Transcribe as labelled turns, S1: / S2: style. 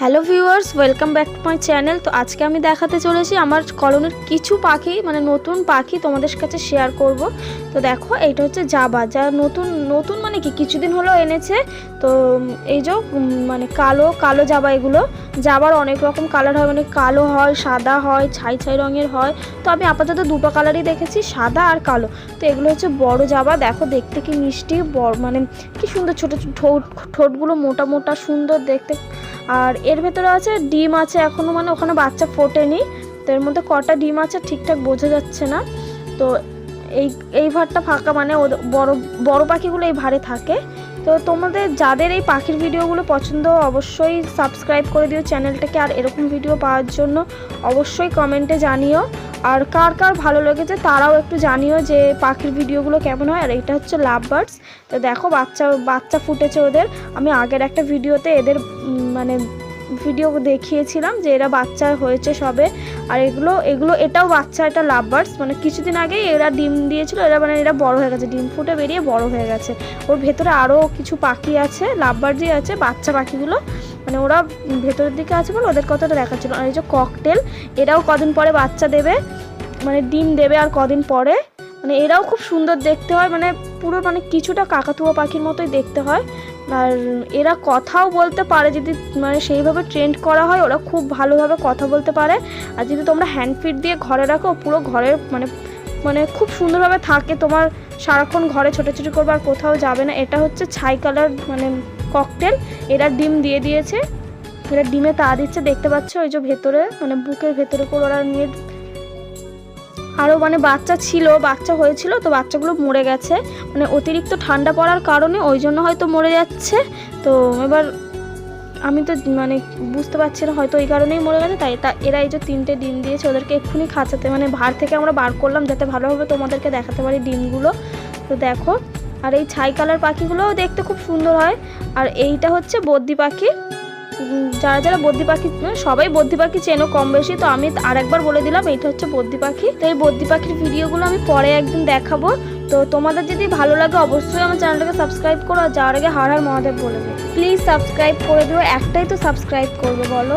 S1: Hello viewers, welcome back to my channel. তো আজকে আমি দেখাতে চলেছি আমার কলোনির কিছু পাখি মানে নতুন পাখি তোমাদের কাছে শেয়ার করব। তো দেখো, এইটা হচ্ছে জাবা, যা নতুন নতুন মানে কি? কিছুদিন হলো এনেছে। তো এই যে মানে কালো কালো জাবা এগুলো। জাবার অনেক রকম কালার হয় মানে কালো হয়, সাদা হয়, ছাই ছাই রঙের হয়। তো আমি আপাতত দুটো কালারই দেখেছি, সাদা আর কালো। তো এগুলো হচ্ছে বড় জাবা, দেখো দেখতে কি মিষ্টি, বড় মানে কি সুন্দর ছোটো ঠোঁট, ঠোঁটগুলো মোটা মোটা, সুন্দর দেখতে। আর এর ভেতরে আছে ডিম আছে এখনও মানে ওখানে বাচ্চা ফোটেনি। তো এর মধ্যে কটা ডিম আছে ঠিকঠাক বোঝা যাচ্ছে না। তো এই এই ভারটা ফাঁকা মানে বড় বড় পাখিগুলো এই ভারে থাকে। তো তোমাদের যাদের এই পাখির ভিডিওগুলো পছন্দ, অবশ্যই সাবস্ক্রাইব করে দিও চ্যানেলটাকে আর এরকম ভিডিও পাওয়ার জন্য অবশ্যই কমেন্টে জানিও। আর কার কার ভালো লেগেছে তারাও একটু জানিও যে পাখির ভিডিওগুলো কেমন হয়। আর এটা হচ্ছে লাভ বার্ডস তো দেখো, বাচ্চা বাচ্চা ফুটেছে ওদের। আমি আগের একটা ভিডিওতে এদের মানে ভিডিও দেখিয়েছিলাম যে এরা বাচ্চা হয়েছে সবে। আর এগুলো এগুলো, এটাও বাচ্চা, এটা লাভ বার্ডস মানে কিছুদিন আগেই এরা ডিম দিয়েছিল, এরা মানে এরা বড় হয়ে গেছে, ডিম ফুটে বেরিয়ে বড় হয়ে গেছে। ওর ভেতরে আরও কিছু পাখি আছে লাভ বার্ডই আছে, বাচ্চা পাখিগুলো। মানে ওরা ভেতরের দিকে আছে বলে ওদের কথা কথাটা দেখাচ্ছিল। আর এই যে ককটেল এরাও কদিন পরে বাচ্চা দেবে মানে ডিম দেবে আর কদিন পরে। মানে এরাও খুব সুন্দর দেখতে হয় মানে পুরো মানে কিছুটা কাকাতুয়া পাখির মতোই দেখতে হয়। আর এরা কথাও বলতে পারে, যদি মানে সেইভাবে ট্রেন্ড করা হয়, ওরা খুব ভালোভাবে কথা বলতে পারে। আর যদি তোমরা হ্যান্ড ফিট দিয়ে ঘরে রাখো, পুরো ঘরের মানে মানে খুব সুন্দরভাবে থাকে। তোমার সারাক্ষণ ঘরে ছোটাছুটি করবে আর কোথাও যাবে না। এটা হচ্ছে ছাই কালার মানে ককটেল এরা ডিম দিয়ে দিয়েছে। এরা ডিমে তা দিচ্ছে। দেখতে পাচ্ছ ওই যে ভেতরে মানে বুকের ভেতরে করে ওরা নিয়ে আরও মানে বাচ্চা ছিল, বাচ্চা হয়েছিল তো বাচ্চাগুলো মরে গেছে। মানে অতিরিক্ত ঠান্ডা পড়ার কারণে ওই জন্য হয়তো মরে যাচ্ছে। তো এবার আমি তো মানে বুঝতে পারছি না হয়তো এই কারণেই মরে গেছে। তাই তা এরা এই যে তিনটে ডিম দিয়েছে, ওদেরকে এক্ষুনি খাঁচাতে মানে ভার থেকে আমরা বার করলাম যাতে ভালোভাবে তোমাদেরকে দেখাতে পারি ডিমগুলো। তো দেখো, আর এই ছাই কালার পাখিগুলোও দেখতে খুব সুন্দর হয়। আর এইটা হচ্ছে বদ্যি পাখি। যারা যারা বদ্যি পাখি মানে সবাই বদ্যি পাখি চেনো কম বেশি তো আমি আরেকবার বলে দিলাম এটা হচ্ছে বদ্যি পাখি। তো এই বদ্যি পাখির ভিডিওগুলো আমি পরে একদিন দেখাবো। তো তোমাদের যদি ভালো লাগে, অবশ্যই আমার চ্যানেলটাকে সাবস্ক্রাইব করো, আর যাওয়ার আগে হার হার মহাদেব বলে দেবে প্লিজ সাবস্ক্রাইব করে দিও, একটাই তো সাবস্ক্রাইব করবে, বলো।